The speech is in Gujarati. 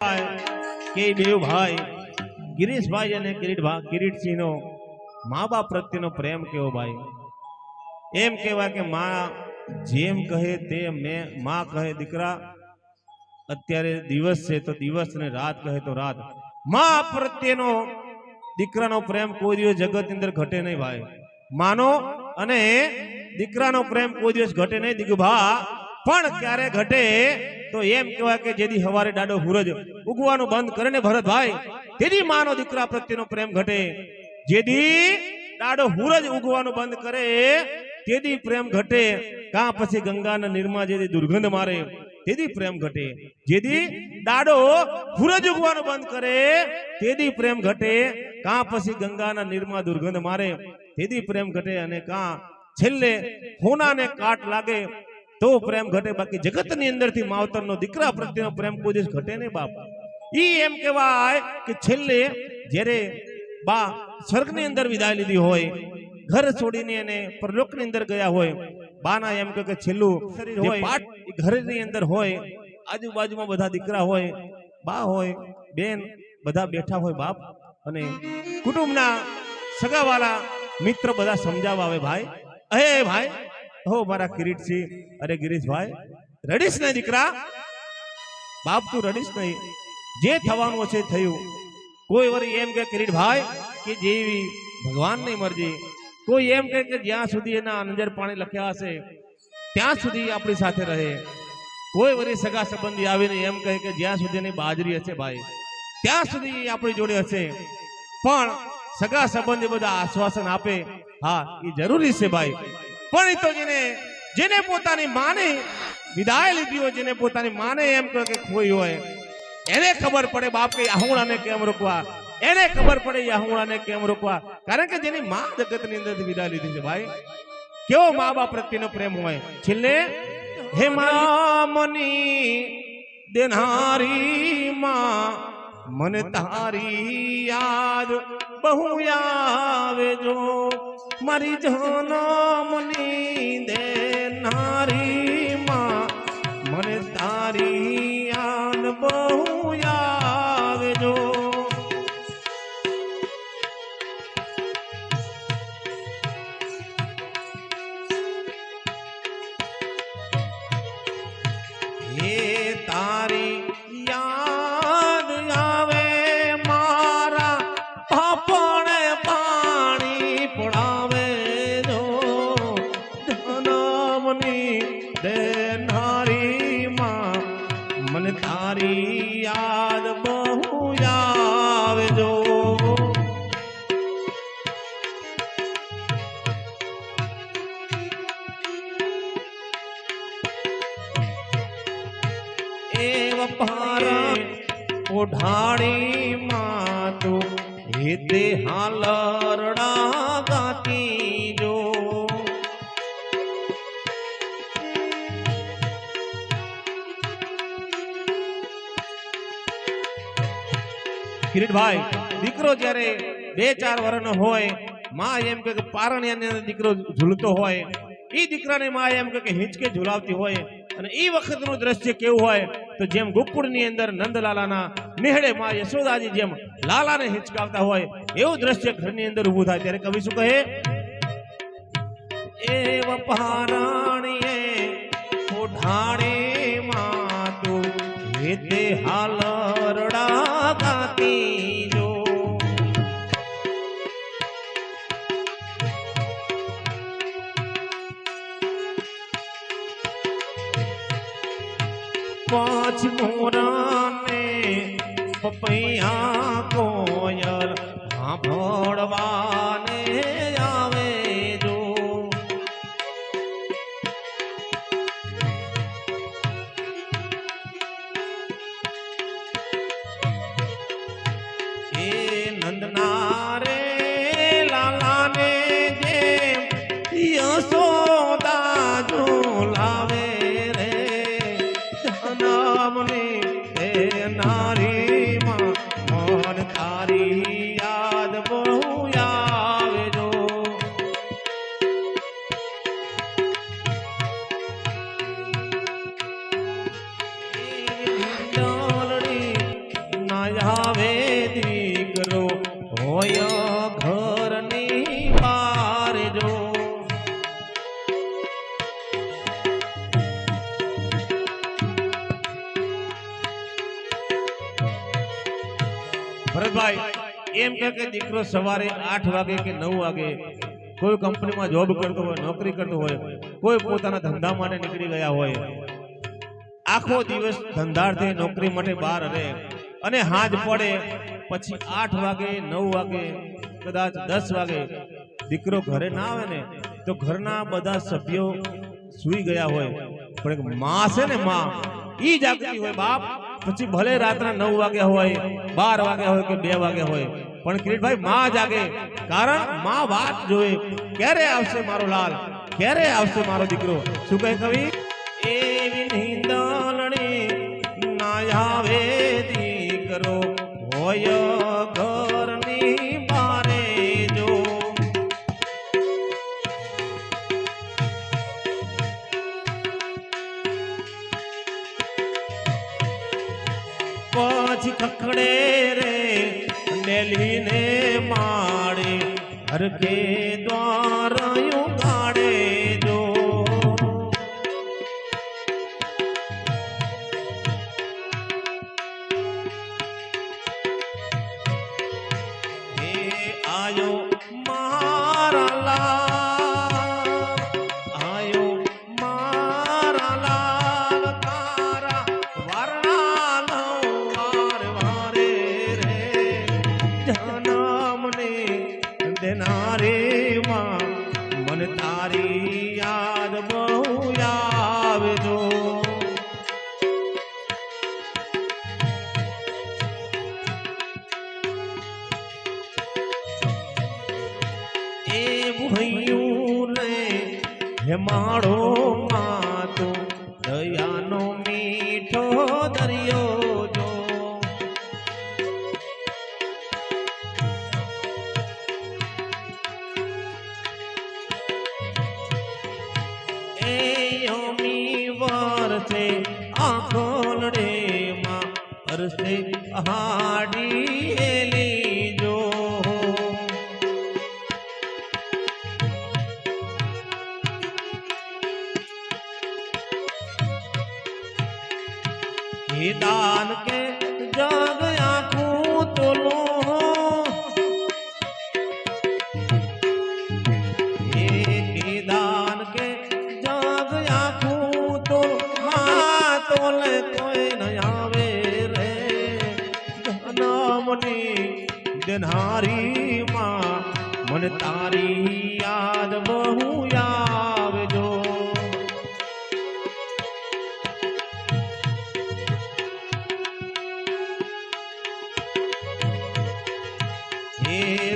કે દેવ ભાઈ, ગિરીશભાઈ અને કિરીટભાઈ કિરીટસિંહનો મા બાપ પ્રત્યેનો પ્રેમ કેવો ભાઈ? એમ કહેવાય કે માં જેમ કહે તે મેં, માં કહે દીકરા, અત્યારે દિવસ છે તો દિવસ ને રાત કહે તો રાત. માં પ્રત્યેનો દીકરાનો પ્રેમ કોઈ દિવસ જગતની અંદર ઘટે નહીં ભાઈ. માનો અને દીકરાનો પ્રેમ કોઈ દિવસ ઘટે નહીં. દીકભા પણ ક્યારે ઘટે તો એમ કહેવાય કે જેથી હવારે ડાડો હુરજ ઉગવાનું બંધ કરે ને ભરતભાઈ તેથી માનો દીકરા પ્રત્યેનો પ્રેમ ઘટે. જેથી ડાડો હુરજ ઉગવાનું બંધ કરે તેથી પ્રેમ ઘટે. કા પછી ગંગાના નિર્મા જેથી દુર્ગંધ મારે તેથી પ્રેમ ઘટે. જેથી ડાડો સૂરજ ઉગવાનું બંધ કરે તેથી પ્રેમ ઘટે. કા પછી ગંગાના નીરમાં દુર્ગંધ મારે તેથી પ્રેમ ઘટે અને કા છેલ્લે હોનાને કાટ લાગે તો પ્રેમ ઘટે બાકી જગતની અંદરથી માવતરનો દીકરા પ્રત્યેનો પ્રેમ કોઈ દિવસ ઘટે નહીં બાપ. ઈ એમ કહેવાય કે છેલ્લે જ્યારે બા સ્વર્ગની અંદર વિદાય લીધી હોય ઘર છોડીને એને પરલોકની અંદર ગયા હોય બાના એમ કે છેલ્લું ઈ ઘરની અંદર હોય આજુબાજુમાં બધા દીકરા હોય બા હોય બેન બધા બેઠા હોય બાપ. અને કુટુંબના સગાવાલા મિત્ર બધા સમજાવવા આવે ભાઈ અહે ભાઈ હો, મારા કિરીટસિંહ અરે ગિરીશભાઈ, રડીશ નહીં દીકરા. બાપ, તું રડીશ નહીં. જે થવાનું છે થયું. કોઈ વળી એમ કે કિરીટભાઈ કે જેવી ભગવાનની મરજી. કોઈ એમ કે, જ્યાં સુધી એના નજર પાણી લખ્યા હશે, ત્યાં સુધી આપણી સાથે રહે. કોઈ વળી સગા સંબંધી આવીને એમ કહે કે, જ્યાં સુધી એની બાજરી હશે ભાઈ, ત્યાં સુધી આપણી જોડે હશે. પણ સગા સંબંધી બધા આશ્વાસન આપે. હા, એ જરૂરી છે ભાઈ. પણ એ તો જેને જેને પોતાની માને, વિદાય લીધી હોય, જેને પોતાની માને એમ કહે કે ખોઈ હોય, એને ખબર પડે બાપ કે આહુણાને કેમ રોકવા? એને ખબર પડે આહુણાને કેમ રોકવા? કારણ કે જેની માં જગતની અંદર વિદાય લીધી છે ભાઈ. કેવો મા બાપ પ્રત્યેનો પ્રેમ હોય? છેલ્લે, હે મામની દેનારી માં, મને તારી યાદ બહુ આવે જો. મારી જનમની દેનારી માં. મને તારી યાદ બહુ આવે હેતે હાલરડા ગાતી જો કિરીટભાઈ, દીકરો જ્યારે બે ચાર વર્ષનો હોય, માં એમ કે પારણિયાની દીકરો ઝૂલતો હોય એ દીકરાને માં એમ કે હિંચકે ઝુલાવતી હોય. અને એ વખતનું દ્રશ્ય કેવું હોય? તો જેમ ગોકુળની અંદર નંદલાલાના મેહડે માં યશોદાજી જેમ લાલાને હિંચકાવતા હોય, એવું દ્રશ્ય ઘરની અંદર ઊભું થાય. ત્યારે કવિ શું કહે? એવ પારાણીએ ઓઢાણે માતુ હેતે હાલરડા ગાતી પાંચ મોરાને પપૈયા કોયલ સાંભળવાને ભરતભાઈ, એમ કે કે દીકરો સવારે આઠ વાગે કે નવ વાગે કોઈ કંપનીમાં જોબ કરતો હોય, નોકરી કરતો હોય, કોઈ પોતાના ધંધા માટે નીકળી ગયા હોય, આખો દિવસ ધંધાર્થે નોકરી માટે બહાર રહે અને હાજ પડે, પછી આઠ વાગે, નવ વાગે, કદાચ દસ વાગે દીકરો ઘરે ના આવે ને, તો ઘરના બધા સભ્યો સૂઈ ગયા હોય. પણ એક માં છે ને માં, ઈ જાગતી હોય, બાપ પછી ભલે રાતના નવ વાગ્યા હોય, બાર વાગ્યા હોય કે બે વાગ્યા હોય, પણ કિરીટભાઈ માં જાગે. કારણમાં વાત જોવે ક્યારે આવશે મારો લાલ? ક્યારે આવશે મારો દીકરો? શું કહે કવિ? હરકે દ્વારયું મન તારી યાદ બહુ આવજો એ ભૈયું ને હે માળો માતો, દયાનો મીઠો દરિયો જો. હરશે આ ખોલડે માં હરશે હાડી લીજો દાન કે જગ દેનારી માં મને તારી યાદ બહુ આવજો હે